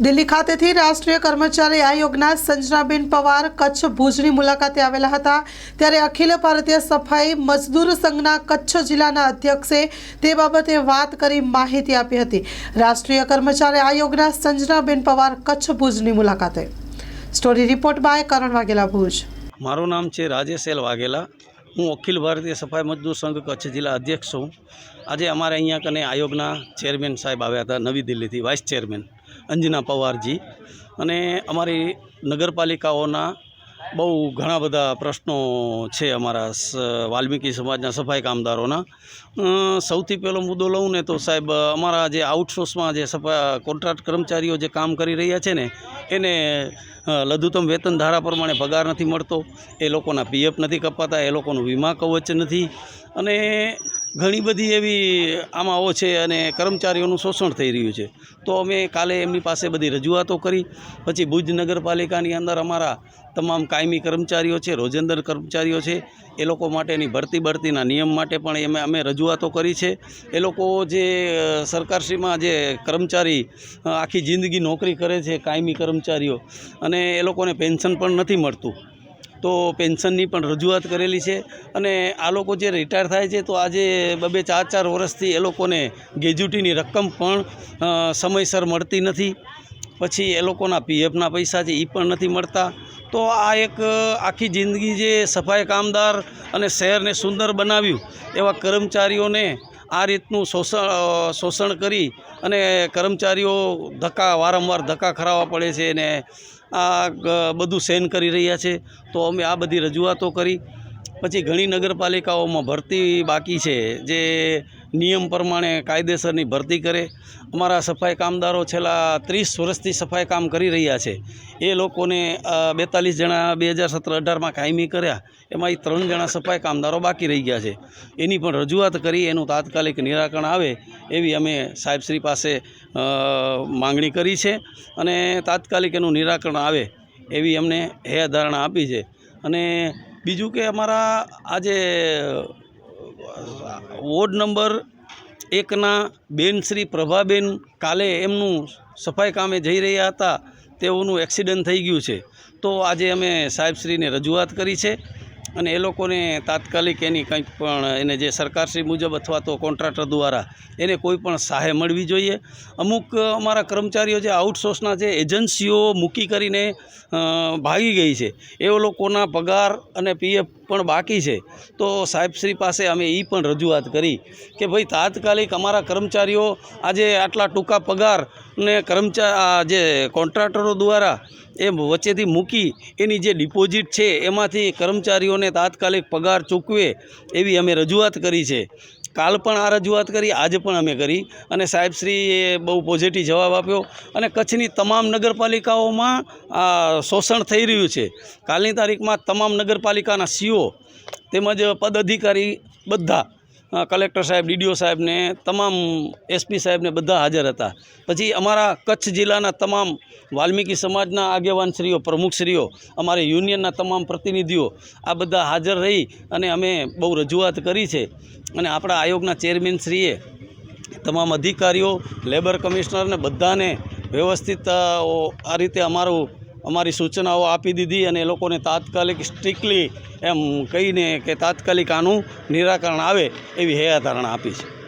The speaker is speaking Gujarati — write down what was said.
દિલ્હી ખાતેથી રાષ્ટ્રીય કર્મચારી આયોગના સંજનાબેન પવાર કચ્છ ભુજની મુલાકાતે આવેલા હતા. ત્યારે અખિલ ભારતીય સફાઈ મજદૂર સંઘના કચ્છ જિલ્લાના અધ્યક્ષે તે બાબતે વાત કરી માહિતી આપી હતી. રાષ્ટ્રીય કર્મચારી આયોગના સંજનાબેન પવાર કચ્છ ભુજની મુલાકાતે. Story report by Karan Vaghela Bhuj. મારું નામ છે રાજેશ એલ વાઘેલા. હું અખિલ ભારતીય સફાઈ મજદૂર સંઘ કચ્છ જિલ્લા અધ્યક્ષ છું. આજે અમારે અહીંયા કને આયોગના ચેરમેન સાહેબ આવ્યા હતા નવી દિલ્હીથી, વાઇસ ચેરમેન. અંજના પવારજી. અને અમારી નગરપાલિકાઓના બહુ ઘણા બધા પ્રશ્નો છે અમારા વાલ્મીકી સમાજના સફાઈ કામદારોના. સૌથી પહેલો મુદ્દો લઉં ને તો સાહેબ, અમારા જે આઉટસોર્સમાં જે સફા કોન્ટ્રાક્ટ કર્મચારીઓ જે કામ કરી રહ્યા છે ને, એને લઘુત્તમ વેતન ધારા પ્રમાણે પગાર નથી મળતો, એ લોકોના પીએફ નથી કપાતા, એ લોકોનું વીમા કવચ નથી. અને ઘણી બધી એવી આમાઓ છે અને કર્મચારીઓનું શોષણ થઈ રહ્યું છે. તો અમે કાલે એમની પાસે બધી રજૂઆતો કરી. પછી ભુજ નગરપાલિકાની અંદર અમારા તમામ કાયમી કર્મચારીઓ છે રોજંદર કર્મચારીઓ છે, એ લોકો માટેની ભરતી બઢતીના નિયમ માટે પણ એમે, અમે રજૂઆતો કરી છે. એ લોકો જે સરકારશ્રીમાં જે કર્મચારી આખી જિંદગી નોકરી કરે છે, કાયમી કર્મચારીઓ, અને એ લોકોને પેન્શન પણ નથી મળતું. તો પેન્શનની પણ રજૂઆત કરેલી છે અને આ લોકો જે રિટાયર થાય છે તો આજે બબે ચાર ચાર વર્ષથી એ લોકોને ગેજ્યુટીની રકમ પણ સમયસર મળતી નથી. પછી એ લોકોના પીએફના પૈસા છે એ પણ નથી મળતા. તો આ એક આખી જિંદગી જે સફાઈ કામદાર અને શહેરને સુંદર બનાવ્યું, એવા કર્મચારીઓને આ રીતનું શોષણ શોષણ કરી અને કર્મચારીઓ ધક્કા, વારંવાર ધક્કા ખરાવવા પડે છે અને આ બધું સહન કરી રહ્યા છે. તો અમે આ બધી રજૂઆતો કરી. પછી ઘણી નગરપાલિકાઓમાં ભરતી બાકી છે જે નિયમ પ્રમાણે કાયદેસરની ભરતી કરે. અમારા સફાઈ કામદારો છેલ્લા ત્રીસ વર્ષથી સફાઈ કામ કરી રહ્યા છે. એ લોકોને બેતાલીસ જણા બે હજાર સત્તર અઢારમાં કાયમી કર્યા. એમાં ત્રણ જણા સફાઈ કામદારો બાકી રહી ગયા છે. એની પણ રજૂઆત કરી, એનું તાત્કાલિક નિરાકરણ આવે એવી અમે સાહેબશ્રી પાસે માંગણી કરી છે અને તાત્કાલિક એનું નિરાકરણ આવે એવી અમને હે ધારણા આપી છે. અને બીજું કે અમારા આજે વોર્ડ નંબર એકના બેન શ્રી પ્રભાબેન કાલે એમનું સફાઈ કામે જઈ રહ્યા હતા, તેઓનું એક્સિડન્ટ થઈ ગયું છે. તો આજે અમે સાહેબશ્રીને રજૂઆત કરી છે. અને એ લોકોને તાત્કાલિક એની કંઈક પણ એને જે સરકારશ્રી મુજબ અથવા તો કોન્ટ્રાક્ટર દ્વારા એને કોઈ પણ સહાય મળવી જોઈએ. અમુક અમારા કર્મચારીઓ જે આઉટસોર્સના જે એજન્સીઓ મૂકી કરીને ભાગી ગઈ છે એ લોકોના પગાર અને પીએફ પણ બાકી છે. તો સાહેબશ્રી પાસે અમે એ પણ રજૂઆત કરી કે ભાઈ તાત્કાલિક અમારા કર્મચારીઓ આજે આટલા ટૂંકા પગાર ને કર્મચારી જે કોન્ટ્રાક્ટરો દ્વારા એ વચ્ચેથી મૂકી એની જે ડિપોઝિટ છે, એમાંથી કર્મચારીઓને તાત્કાલિક પગાર ચૂકવે એવી અમે રજૂઆત કરી છે. કાલ પણ આ રજૂઆત કરી, આજે પણ અમે કરી અને સાહેબશ્રીએ બહુ પોઝિટિવ જવાબ આપ્યો અને કચ્છની તમામ નગરપાલિકાઓમાં આ શોષણ થઈ રહ્યું છે. કાલની તારીખમાં તમામ નગરપાલિકાના સીઓ તેમજ પદ અધિકારી બધા કલેક્ટર સાહેબ, ડીડીઓ સાહેબને, તમામ એસપી સાહેબને બધા હાજર હતા. પછી અમારા કચ્છ જિલ્લાના તમામ વાલ્મીકી સમાજના આગેવાનશ્રીઓ, પ્રમુખશ્રીઓ, અમારી યુનિયનના તમામ પ્રતિનિધિઓ આ બધા હાજર રહી અને અમે બહુ રજૂઆત કરી છે. અને આપણા આયોગના ચેરમેનશ્રીએ તમામ અધિકારીઓ, લેબર કમિશનરને બધાને વ્યવસ્થિત આ રીતે અમારું અમારી સૂચનાઓ આપી દીધી અને એ લોકોને તાત્કાલિક સ્ટ્રિક્ટલી એમ કહીને કે તાત્કાલિક આનું નિરાકરણ આવે એવી હૈયાધારણા આપી છે.